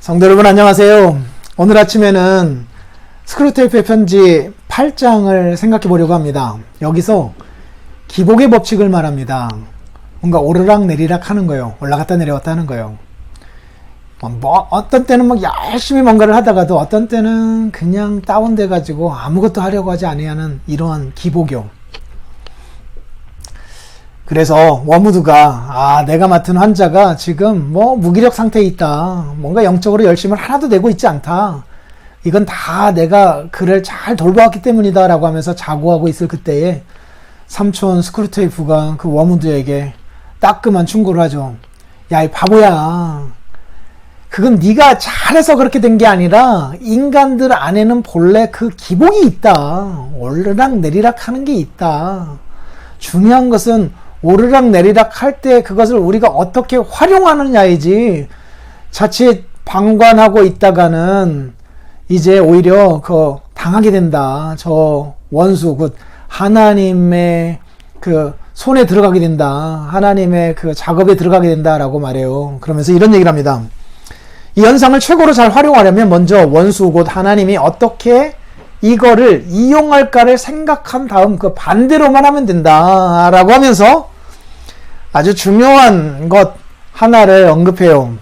성도 여러분 안녕하세요. 오늘 아침에는 스크루테이프의 편지 8장을 생각해 보려고 합니다. 여기서 기복의 법칙을 말합니다. 뭔가 오르락 내리락 하는 거예요. 올라갔다 내려왔다 하는 거예요. 뭐 어떤 때는 막 열심히 뭔가를 하다가도 어떤 때는 그냥 다운돼 가지고 아무것도 하려고 하지 아니하는 이러한 기복이요. 그래서 워무드가 아 내가 맡은 환자가 지금 뭐 무기력 상태에 있다. 뭔가 영적으로 열심을 하나도 내고 있지 않다. 이건 다 내가 그를 잘 돌보았기 때문이다 라고 하면서 자고하고 있을 그때에 삼촌 스크루테이프가 그 워무드에게 따끔한 충고를 하죠. 야 이 바보야. 그건 네가 잘해서 그렇게 된 게 아니라 인간들 안에는 본래 그 기복이 있다. 오르락 내리락 하는 게 있다. 중요한 것은 오르락 내리락 할 때 그것을 우리가 어떻게 활용하느냐이지 자칫 방관하고 있다가는 이제 오히려 그 당하게 된다. 저 원수 그 하나님의 그 손에 들어가게 된다. 하나님의 그 작업에 들어가게 된다라고 말해요. 그러면서 이런 얘기를 합니다. 이 현상을 최고로 잘 활용하려면 먼저 원수 곧 하나님이 어떻게 이거를 이용할까를 생각한 다음 그 반대로만 하면 된다라고 하면서 아주 중요한 것 하나를 언급해요.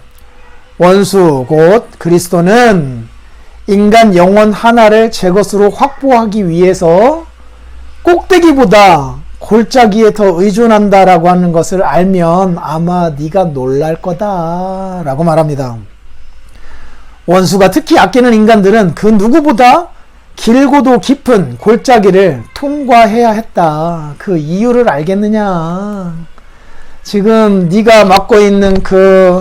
원수 곧 그리스도는 인간 영혼 하나를 제 것으로 확보하기 위해서 꼭대기보다 골짜기에 더 의존한다라고 하는 것을 알면 아마 네가 놀랄 거다라고 말합니다. 원수가 특히 아끼는 인간들은 그 누구보다 길고도 깊은 골짜기를 통과해야 했다. 그 이유를 알겠느냐? 지금 네가 맡고 있는 그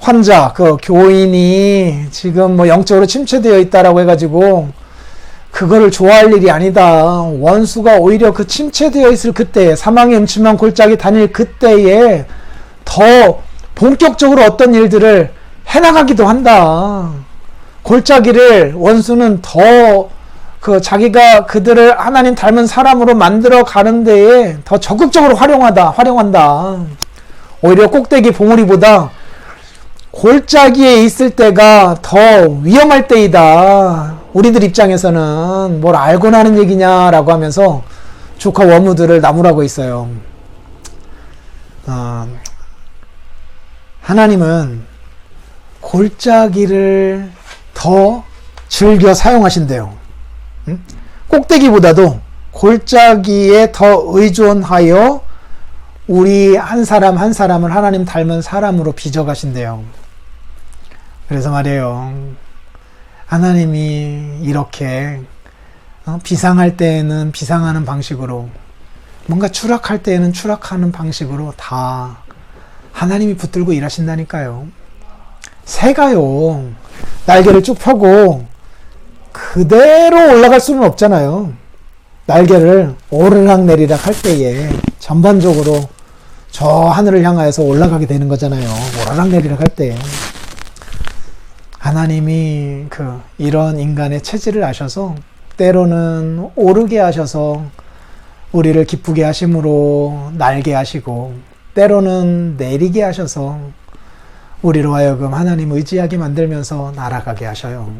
환자, 그 교인이 지금 뭐 영적으로 침체되어 있다라고 해가지고 그거를 좋아할 일이 아니다. 원수가 오히려 그 침체되어 있을 그때, 사망의 음침한 골짜기 다닐 그때에 더 본격적으로 어떤 일들을 해나가기도 한다. 골짜기를 원수는 더 그 자기가 그들을 하나님 닮은 사람으로 만들어 가는 데에 더 적극적으로 활용하다, 활용한다. 오히려 꼭대기 봉우리보다 골짜기에 있을 때가 더 위험할 때이다. 우리들 입장에서는 뭘 알고 나는 얘기냐라고 하면서 조카 워무드를 나무라고 있어요. 어, 하나님은 골짜기를 더 즐겨 사용하신대요. 응? 꼭대기보다도 골짜기에 더 의존하여 우리 한 사람 한 사람을 하나님 닮은 사람으로 빚어가신대요. 그래서 말이에요. 하나님이 이렇게 어, 비상할 때에는 비상하는 방식으로 뭔가 추락할 때에는 추락하는 방식으로 다 하나님이 붙들고 일하신다니까요. 새가요. 날개를 쭉 펴고 그대로 올라갈 수는 없잖아요. 날개를 오르락 내리락 할 때에 전반적으로 저 하늘을 향하여서 올라가게 되는 거잖아요. 오르락 내리락 할 때. 하나님이 그 이런 인간의 체질을 아셔서 때로는 오르게 하셔서 우리를 기쁘게 하심으로 날게 하시고 때로는 내리게 하셔서 우리로 하여금 하나님 의지하게 만들면서 날아가게 하셔요.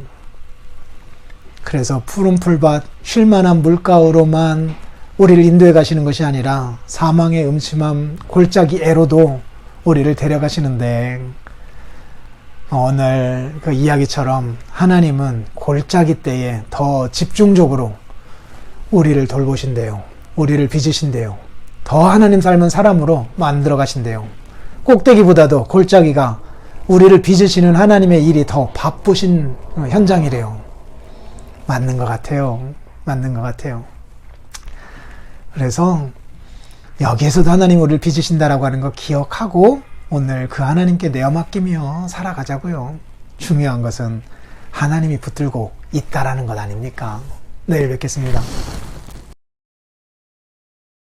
그래서 푸른 풀밭, 쉴만한 물가으로만 우리를 인도해 가시는 것이 아니라 사망의 음침함, 골짜기 애로도 우리를 데려가시는데 오늘 그 이야기처럼 하나님은 골짜기 때에 더 집중적으로 우리를 돌보신대요. 우리를 빚으신대요. 더 하나님 삶은 사람으로 만들어 가신대요. 꼭대기보다도 골짜기가 우리를 빚으시는 하나님의 일이 더 바쁘신 현장이래요. 맞는 것 같아요. 맞는 것 같아요. 그래서 여기에서도 하나님 우리를 빚으신다라고 하는 거 기억하고 오늘 그 하나님께 내어 맡기며 살아가자고요. 중요한 것은 하나님이 붙들고 있다라는 것 아닙니까? 내일 뵙겠습니다.